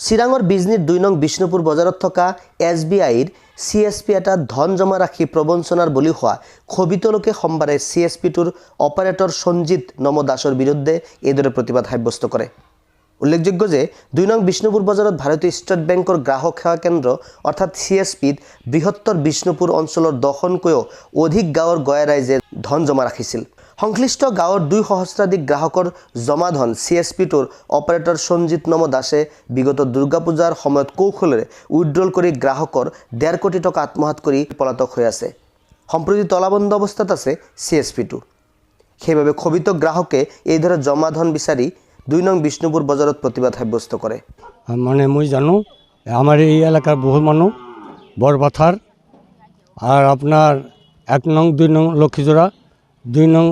চিৰাঙৰ বিজনীত দুই নং বিষ্ণুপুৰ বজাৰত থকা এছ বি আইৰ চি এছ পি এটা ধন জমা ৰাখি প্ৰবঞ্চনাৰ বলি হোৱা ক্ষোভিত লোকে সোমবাৰে চি এছ পিটোৰ অপাৰেটৰ সঞ্জিত নম দাসৰ বিৰুদ্ধে এইদৰে প্ৰতিবাদ সাব্যস্ত কৰে। উল্লেখযোগ্য যে, দুই নং বিষ্ণুপুৰ বজাৰত ভাৰতীয় ষ্টেট বেংকৰ গ্ৰাহক সেৱা কেন্দ্ৰ, অৰ্থাৎ চি এছ পিত বৃহত্তৰ বিষ্ণুপুৰ অঞ্চলৰ দহখনকৈও অধিক গাঁৱৰ গঞা ৰাইজে ধন জমা ৰাখিছিল। সংশ্লিষ্ট গাঁৱৰ দুই সহস্ৰাধিক গ্ৰাহকৰ জমা ধন চি এছ পিটোৰ অপাৰেটৰ সঞ্জিত নম দাসে বিগত দুৰ্গা পূজাৰ সময়ত কৌশলেৰে উইড্ৰল কৰি গ্ৰাহকৰ ডেৰ কোটি টকা আত্মসাত কৰি পলাতক হৈ আছে। সম্প্ৰতি তলাবন্ধ অৱস্থাত আছে চি এছ পিটো সেইবাবে ক্ষোভিত গ্ৰাহকে এইদৰে জমা ধন বিচাৰি দুই নং বিষ্ণুপুৰ বজাৰত প্ৰতিবাদ সাব্যস্ত কৰে। মানে মই জানো আমার এই এলাকার বহু মানুষ বরবাথার আর আপনার এক নং, দুই নং লক্ষ্মীজোড়া দুই নং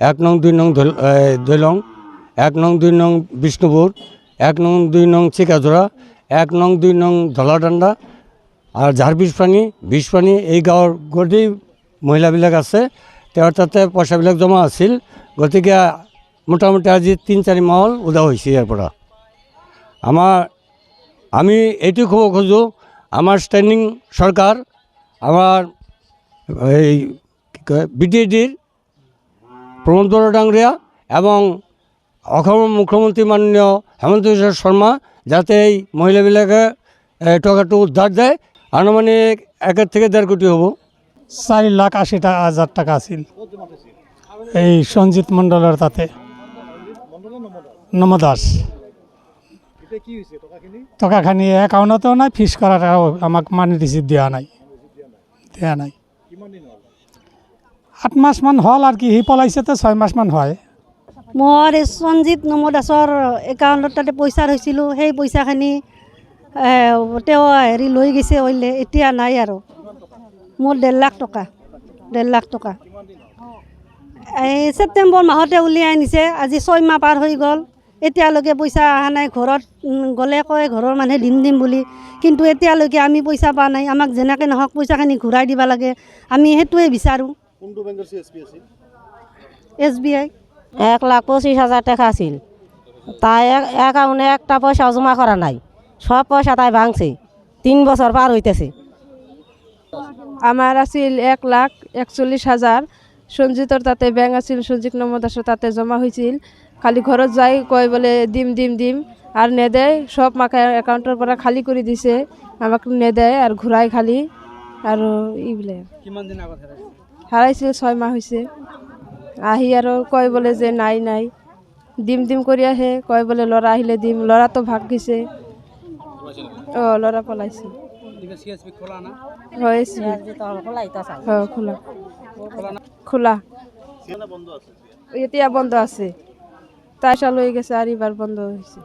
এক নং দুই নং দৈল- এক নং দুই নং বিষ্ণুপুর, এক নং দুই নং চিকাজোড়া, এক নং দুই নং ধলাডাণ্ডা আর যাৰ বিষপানী বিষপানী এই গাঁৱৰ গোটেই মহিলাবিলাক আছে। তেওঁৰ তাতে পইচাবিলাক জমা আছিল। গতিকে মোটামুটি আজি তিনি চাৰি মাহ হ'ল উদা হৈছে ইয়াৰ পৰা। আমাৰ আমি এইটো ক'ব খোজোঁ, আমাৰ ষ্টেণ্ডিং চৰকাৰ, আমাৰ এই কি কয়, বি টি ডিৰ প্ৰমোদ বড়ো ডাঙৰীয়া এবং অসমৰ মুখ্যমন্ত্ৰী মাননীয় হেমন্ত বিশ্ব শৰ্মা যাতে এই মহিলাবিলাকে টকাটো উদ্ধার দেয়। আনুমানিক একের থেকে দেড় কোটি হব। চাৰি লাখ আশী টা- হাজাৰ টাকা আছিল। এই সঞ্জিত মণ্ডলৰ তাতে। নম দাস। টকাখিনি একাউণ্টতো নাই ফিজ কৰাৰ আমাক মানি ৰিচিপ্ট দিয়া নাই। দিয়া নাই। সাত মাহমান হ'ল আৰু কি সি পলাইছেতো ছয় মাহমান হয়। মোৰ সঞ্জীৱ নম দাসৰ একাউণ্টত তাতে পইচা থৈছিলোঁ সেই পইচাখিনি তেওঁ হেৰি লৈ গৈছে অইলে এতিয়া নাই আৰু। মোৰ ডেৰ লাখ টকা ডেৰ লাখ টকা। এই ছেপ্টেম্বৰ মাহতে উলিয়াই নিছে আজি ছয় মাহ পাৰ হৈ গ'ল। এতিয়ালৈকে পইচা অহা নাই। ঘৰত গ'লে কয় ঘৰৰ মানুহে দিম দিম বুলি। কিন্তু এতিয়ালৈকে আমি পইচা পোৱা নাই। আমাক যেনেকৈ নহওক পইচাখিনি ঘূৰাই দিব লাগে। আমি সেইটোৱে বিচাৰোঁ। S B I. এক লাখ পঁচিশ হাজার টাকা আছিল। তাই এক- অ্যাকাউন্টে একটা পয়সা জমা করা নাই। সব পয়সা তাই ভাঙছে। তিন বছর পার হইতেছে আমার আছিল এক লাখ একচল্লিছ হাজাৰ। সঞ্জিতৰ তাতে বেংক আছিল সঞ্জিত নম দাসৰ তাতে জমা হৈছিল। খালি ঘৰত যাই কয় বোলে দিম দিম দিম। আৰু নেদেয় সব মাকে একাউণ্টৰ পৰা খালী কৰি দিছে। আমাক নেদেয় আৰু ঘূৰাই খালি। আৰু এইবিলাক। হেৰাইছিল ছয় মাহ হৈছে আহি আৰু কয় বোলে যে নাই নাই। দিম দিম কৰি আহে কয় বোলে ল'ৰা আহিলে দিম। ল'ৰাটো ভাগ গৈছে। অঁ ল'ৰা পলাইছে। হয় খোলা। খোলা। এতিয়া বন্ধ আছে। তাইসা লৈ গেছে আর এবার বন্ধ হয়েছে